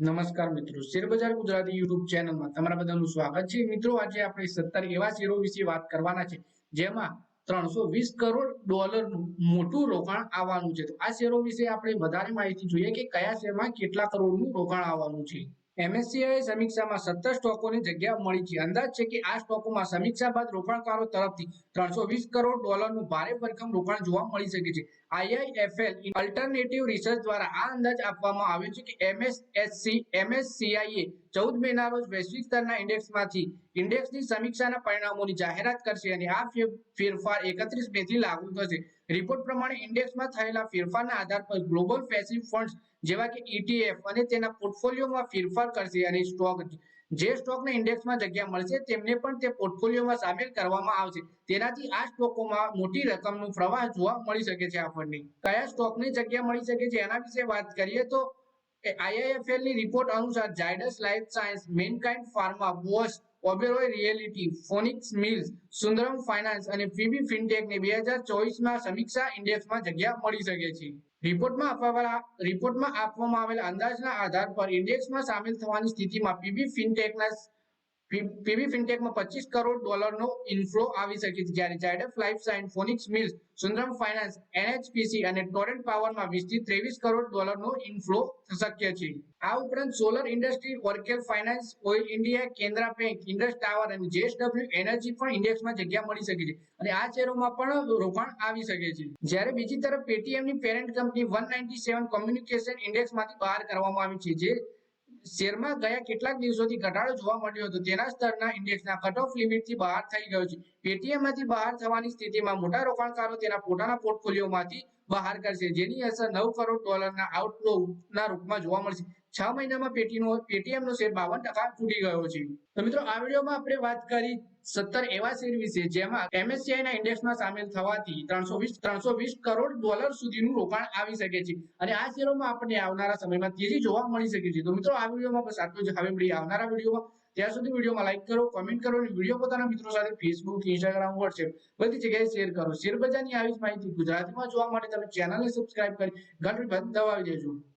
નમસ્કાર મિત્રો. શેરબજાર ગુજરાતી યુટ્યુબ ચેનલમાં તમારા બધાનું સ્વાગત છે. મિત્રો, આજે આપણે સત્તર એવા શેરો વિશે વાત કરવાના છે, જેમાં ત્રણસો વીસ કરોડ ડોલરનું મોટું રોકાણ આવવાનું છે. તો આ શેરો વિશે આપણે વધારે માહિતી જોઈએ કે કયા શેરમાં કેટલા કરોડનું રોકાણ આવવાનું છે. MSCI સમીક્ષામાં સત્તર સ્ટોકોની જગ્યા મળી છે. અંદાજ છે કે આ સ્ટોકોમાં સમીક્ષા બાદ રોકાણકારો તરફથી ત્રણસો વીસ કરોડ ડોલરનું ભારે ભરખમ રોકાણ જોવા મળી શકે છે. આઈઆઈએફએલ અલ્ટરનેટિવ રિસર્ચ દ્વારા આ અંદાજ આપવામાં આવ્યો છે કે એમએસએસસી એમએસસીઆઈએ ચૌદ મેના રોજ વૈશ્વિક સ્તરના ઇન્ડેક્સમાંથી ઇન્ડેક્સની સમીક્ષાના પરિણામોની જાહેરાત કરશે અને આ ફેરફાર એકત્રીસ મે થી લાગુ થશે. રિપોર્ટ પ્રમાણે ઇન્ડેક્સમાં થયેલા ફેરફારના આધાર પર ગ્લોબલ પેસિવ ફંડ્સ જેવા કે ઈટીએફ અને તેના પોર્ટફોલિયોમાં ફેરફાર કરશે અને સ્ટોક જે સ્ટોકને ઇન્ડેક્સમાં જગ્યા મળશે તેમને પણ તે પોર્ટફોલિયોમાં સામેલ કરવામાં આવશે. તેનાથી આ સ્ટોકોમાં મોટી રકમનું પ્રવાહ જોવા મળી શકે છે આપણને. કયા સ્ટોકની જગ્યા મળી શકે છે એના વિશે વાત કરીએ તો આઈઆઈએફએલની રિપોર્ટ અનુસાર Zydus life science Mankind pharma Bosch Oberoi realty Phoenix Mills Sundaram finance અને ફીબી ફિનટેક ને બે હજાર ચોવીસમાં સમીક્ષા ઇન્ડેક્સમાં જગ્યા મળી શકે છે. રિપોર્ટમાં આપવાના રિપોર્ટમાં આપવામાં આવેલા અંદાજના આધાર પર ઇન્ડેક્સમાં સામેલ થવાની સ્થિતિમાં પીબી ફિનટેકના પીવી ફિનટેકમાં પચીસ કરોડ ડોલરનો ઇન્ફ્લો આવી શકે છે. જ્યારે Zydus life science Phoenix mills Sundaram finance NHPC અને ટોરેન્ટ પાવરમાં વીસથી ત્રેવીસ કરોડ ડોલરનો ઇન્ફ્લો શક્ય છે. આ ઉપરાંત solar industry Oracle finance oil India કેન્દ્રા bank Indus tower અને જેએસડબલ્યુ એનર્જી પણ ઇન્ડેક્સમાં જગ્યા મળી શકે છે. અને આ શેરોમાં પણ રોકાણ આવી શકે છે. જ્યારે બીજી તરફ પેટીએમની parent company one ninety seven communication ઇન્ડેક્સમાંથી બહાર કરવામાં આવી છે, જે શેરમાં ગયા કેટલાક દિવસોથી ઘટાડો જોવા મળ્યો હતો. તેના સ્તરના ઇન્ડેક્સના કટ ઓફ લિમિટથી બહાર થઈ ગયો છે. પેટીએમમાંથી બહાર થવાની સ્થિતિમાં મોટા રોકાણકારો તેના પોતાના પોર્ટફોલિયોમાંથી બહાર કરશે, જેની અસર નવ કરોડ ડોલરના આઉટફ્લોના રૂપમાં જોવા મળશે. છ મહિનામાં પેટીનો પેટીએમનો શેર બાવન ટકા તૂટી ગયો છે. તો મિત્રો, આ વિડીયોમાં આપણે વાત કરી સત્તર એવા શેર વિશે જેમાં એમએસસીઆઈ ના ઇન્ડેક્સમાં સામેલ થવાથી ત્રણસો વીસ ત્રણસો વીસ કરોડ ડોલર સુધીનું રોકાણ આવી શકે છે. અને આ શેરોમાં આપણને આવનારા સમયમાં તેજી જોવા મળી શકે છે. તો મિત્રો, આ વિડીયોમાં બસ આટલું જ. હવે મળીએ આવનારા વિડીયોમાં. ત્યાં સુધી વિડીયોમાં લાઈક કરો કમેન્ટ કરો અને વીડિયો પોતાના મિત્રો સાથે ફેસબુક ઇન્સ્ટાગ્રામ વોટ્સએપ બધી જગ્યાએ શેર કરો. શેર બજારની આવી જ માહિતી ગુજરાતીમાં જોવા માટે તમે ચેનલને સબસ્ક્રાઇબ કરી ઘંટડી દબાવી દેજો.